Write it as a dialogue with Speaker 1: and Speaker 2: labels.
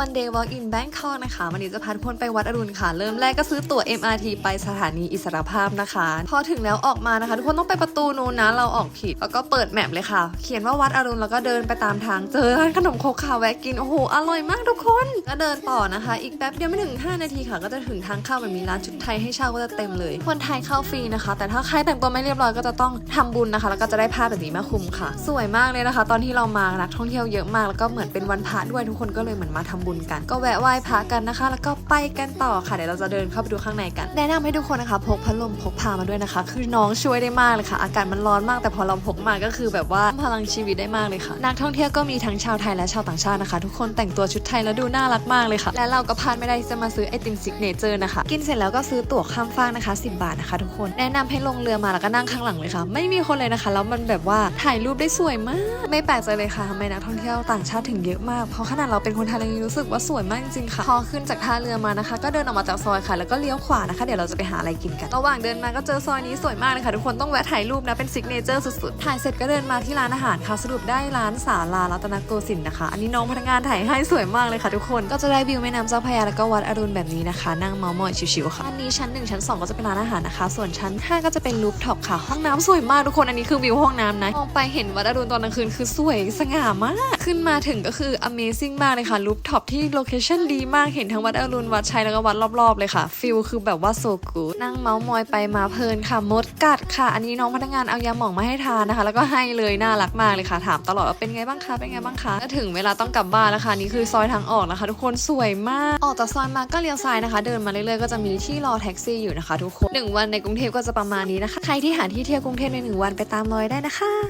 Speaker 1: วันเดย์ walk in Bangkok นะคะวันนี้จะพาทุกคนไปวัดอรุณค่ะ เริ่มแรกก็ซื้อตั๋ว MRT ไปสถานีอิสรภาพนะคะ พอถึงแล้วออกมานะคะ ทุกคนต้องไปประตูนู้นนะเราออกผิด แล้วก็เปิดแมปเลยค่ะ เขียนว่าวัดอรุณแล้วก็เดินไปตามทางเจอร้านขนมโคกคาแวะกิน โอ้โห อร่อยมากทุกคนก็เดินต่อนะคะ อีกแป๊บเดียวไม่ถึง 5 นาทีค่ะ ก็จะถึงทางเข้ามันมีร้านชุดไทยให้เช่าก็จะเต็มเลย คนไทยเข้าฟรีนะคะ แต่ถ้าใครแต่งตัวไม่เรียบร้อยก็จะต้องทำบุญนะคะ แล้วก็จะได้ผ้าแบบนี้มาคุมค่ะ สวยมากเลยนะคะ ตอนที่เรามานักท่องเที่ยวเยอะมากแล้วก็เหมือนเป็นวันพระด้วยทุกคนก็เลยเหมือนมาทำบุญกัน ก็แวะไหว้พระกันนะคะ แล้วก็ไปกันต่อค่ะเดี๋ยวเราจะเดินเข้าไปดูข้างในกันแนะนำให้ทุกคนนะคะ พกพัดลมพกพามาด้วยนะคะ คือน้องช่วยได้มากเลยค่ะ อากาศมันร้อนมากแต่พอเราพกมาก็คือแบบว่าพลังชีวิตได้มากเลยค่ะ นักท่องเที่ยวก็มีทั้งชาวไทยและชาวต่างชาตินะคะ ทุกคนแต่งตัวชุดไทยแล้วดูน่ารักมากเลยค่ะ และเราก็พลาดไม่ได้จะมาซื้อไอติมซิกเนเจอร์นะคะ กินเสร็จแล้วก็ซื้อตั๋วข้ามฟากนะคะ 10 บาทนะคะ ทุกคนแนะนำให้ลงเรือมาแล้วก็นั่งข้างหลังเลยค่ะ ไม่มีคนเลยนะคะ แล้วมันแบบว่าถ่ายรูปได้สวยมาก ไม่แปลกใจเลยค่ะทำไมนักท่องเที่ยวต่างชาติถึงเยอะมากเพราะขนาดเราเป็นคนไทยเรายังรู้สึกว่าสวยมากจริงๆค่ะ พอขึ้นจากท่าเรือมานะคะ ก็เดินออกมาจากซอยค่ะ แล้วก็เลี้ยวขวานะคะ เดี๋ยวเราจะไปหาอะไรกินกัน ระหว่างเดินมาก็เจอซอยนี้สวยมากเลยค่ะทุกคนต้องแวะถ่ายรูปนะ เป็นซิกเนเจอร์สุดๆ ถ่ายเสร็จก็เดินมาที่ร้านอาหารค่ะสรุปได้ร้านสาลารัตนโกสินทร์นะคะ อันนี้น้องพนักงานถ่ายให้สวยมากเลยค่ะทุกคน ก็จะได้วิวแม่น้ำเจ้าพระยาแล้วก็วัดอรุณแบบนี้นะคะ นั่งเมาท์มอยชิวๆค่ะอันนี้ชั้น 1 ชั้น 2 ก็จะเป็นร้านอาหารนะคะ ส่วนชั้น 5 ก็จะเป็นรูฟท็อปค่ะ ห้องน้ำสวยมากทุกคน อันนี้คือวิวห้องน้ำนะ มองไปเห็นวัดอรุณตอนกลางคืนคือสวยสง่ามาก ขึ้นมาถึงก็คือ Amazing มากเลยค่ะรูฟท็อปที่โลเคชั่นดีมากเห็นทั้งวัดอรุณวัดชัยแล้วก็วัดรอบๆเลยค่ะฟิลคือแบบว่าโซกูนั่งเมาส์มอยไปมาเพลินค่ะมดกัดค่ะ อันนี้น้องพนักงานเอายาหมองมาให้ทานนะคะ แล้วก็ให้เลยน่ารักมากเลยค่ะ ถามตลอดว่าเป็นไงบ้างคะเป็นไงบ้างคะก็ถึงเวลาต้องกลับบ้านแล้วค่ะนี่คือซอยทางออกนะคะ ทุกคนสวยมาก ออกจากซอยมาก็เลี้ยวซ้ายนะคะ เดินมาเรื่อยๆก็จะมีที่รอแท็กซี่อยู่นะคะ ทุกคนหนึ่งวันในกรุงเทพก็จะประมาณนี้นะคะ ใครที่หาที่เที่ยวกรุงเทพในหนึ่งวันไปตามรอยได้นะคะ